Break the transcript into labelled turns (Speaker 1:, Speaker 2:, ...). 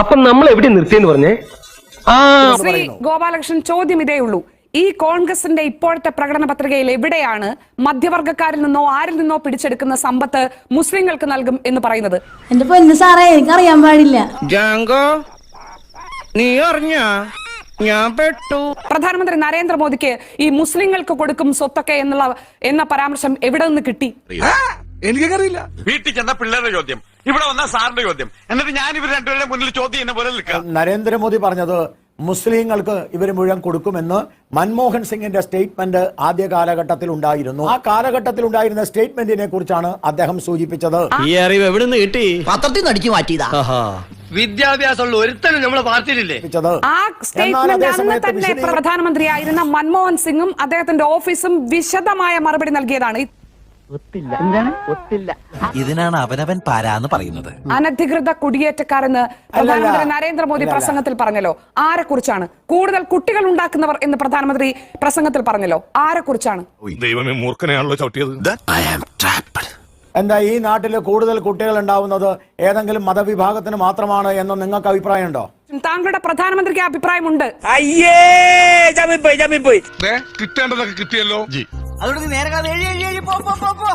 Speaker 1: അപ്പൊ നമ്മൾ എവിടെ നിർത്തിയെന്ന് പറഞ്ഞേ? ആ
Speaker 2: ശ്രീ ഗോപാലകൃഷ്ണൻ ചോദ്യം ഇതേ ഉള്ളൂ. ഈ കോൺഗ്രസിന്റെ ഇപ്പോഴത്തെ പ്രകടന പത്രികയിൽ എവിടെയാണ് മധ്യവർഗക്കാരിൽ നിന്നോ ആരിൽ നിന്നോ പിടിച്ചെടുക്കുന്ന സമ്പത്ത് മുസ്ലിങ്ങൾക്ക് നൽകും എന്ന് പറയുന്നത്?
Speaker 3: എന്റെ പൊന്ന് സാറേ എനിക്കറിയാൻ പാടില്ല.
Speaker 4: ജാങ്കോ നീ അറിഞ്ഞാ? ഞാൻ പെട്ടു.
Speaker 2: പ്രധാനമന്ത്രി നരേന്ദ്രമോദിക്ക് ഈ മുസ്ലിങ്ങൾക്ക് കൊടുക്കും സ്വത്തൊക്കെ എന്നുള്ള എന്ന പരാമർശം എവിടെ നിന്ന് കിട്ടി?
Speaker 5: എനിക്കറിയില്ല.
Speaker 6: വീട്ടിൽ ചെന്ന പിള്ളേരുടെ ചോദ്യം. ഇവിടെ വന്ന സാറിന്റെ ചോദ്യം. എന്നിട്ട് ഞാൻ ഇവർ രണ്ടുപേരുടെ മുന്നിൽ ചോദ്യം എന്നെ പോലെ നിൽക്കാം
Speaker 7: നരേന്ദ്രമോദി പറഞ്ഞത് മുസ്ലിങ്ങൾക്ക് ഇവർ മുഴുവൻ കൊടുക്കുമെന്ന് മൻമോഹൻ സിംഗിന്റെ സ്റ്റേറ്റ്മെന്റ് ആദ്യ കാലഘട്ടത്തിൽ ഉണ്ടായിരുന്നു. ആ കാലഘട്ടത്തിൽ ഉണ്ടായിരുന്ന സ്റ്റേറ്റ്മെന്റിനെ കുറിച്ചാണ് അദ്ദേഹം സൂചിപ്പിച്ചത്.
Speaker 4: ഈ അറിവ് എവിടെ നിന്ന് കിട്ടി?
Speaker 8: പത്രത്തിൽ നിന്ന് അടിച്ചു മാറ്റിയതാ.
Speaker 4: വിദ്യാഭ്യാസമുള്ള ഒരുത്തനും നമ്മളെ പാർട്ടിയിലില്ലേ?
Speaker 2: ആ സ്റ്റേറ്റ്മെന്റ് അന്ന് തന്നെ പ്രധാനമന്ത്രിയായിരുന്ന മൻമോഹൻ സിംഗും അദ്ദേഹത്തിന്റെ ഓഫീസും വിശദമായ മറുപടി നൽകിയതാണ്. ഈ
Speaker 8: ഇതിനാണ് അവനവൻ പാരാന്ന് പറയുന്നത്.
Speaker 2: അനധികൃത കുടിയേറ്റക്കാരെന്ന് പ്രധാനമന്ത്രി നരേന്ദ്രമോദി പ്രസംഗത്തിൽ പറഞ്ഞല്ലോ. ആരെ കുറിച്ചാണ് കൂടുതൽ കുട്ടികൾ ഉണ്ടാക്കുന്നവർ എന്ന് പ്രധാനമന്ത്രി പ്രസംഗത്തിൽ പറഞ്ഞല്ലോ. ആരെ കുറിച്ചാണ്
Speaker 5: ദൈവമേ മൂർഖനെയാണല്ലോ ചവിട്ടിയത്.
Speaker 7: എന്താ ഈ നാട്ടിൽ കൂടുതൽ കുട്ടികൾ ഉണ്ടാവുന്നത് ഏതെങ്കിലും മതവിഭാഗത്തിന് മാത്രമാണ് എന്ന് നിങ്ങൾക്ക് അഭിപ്രായമുണ്ടോ?
Speaker 2: താങ്കളുടെ പ്രധാനമന്ത്രിക്ക് അഭിപ്രായമുണ്ട്.
Speaker 4: അയ്യേ
Speaker 5: കിട്ടേണ്ടതൊക്കെ കിട്ടിയല്ലോ.
Speaker 8: അതുകൊണ്ട് നീ നേരെ എഴി എഴി എഴി പോ പോ പോ പോ.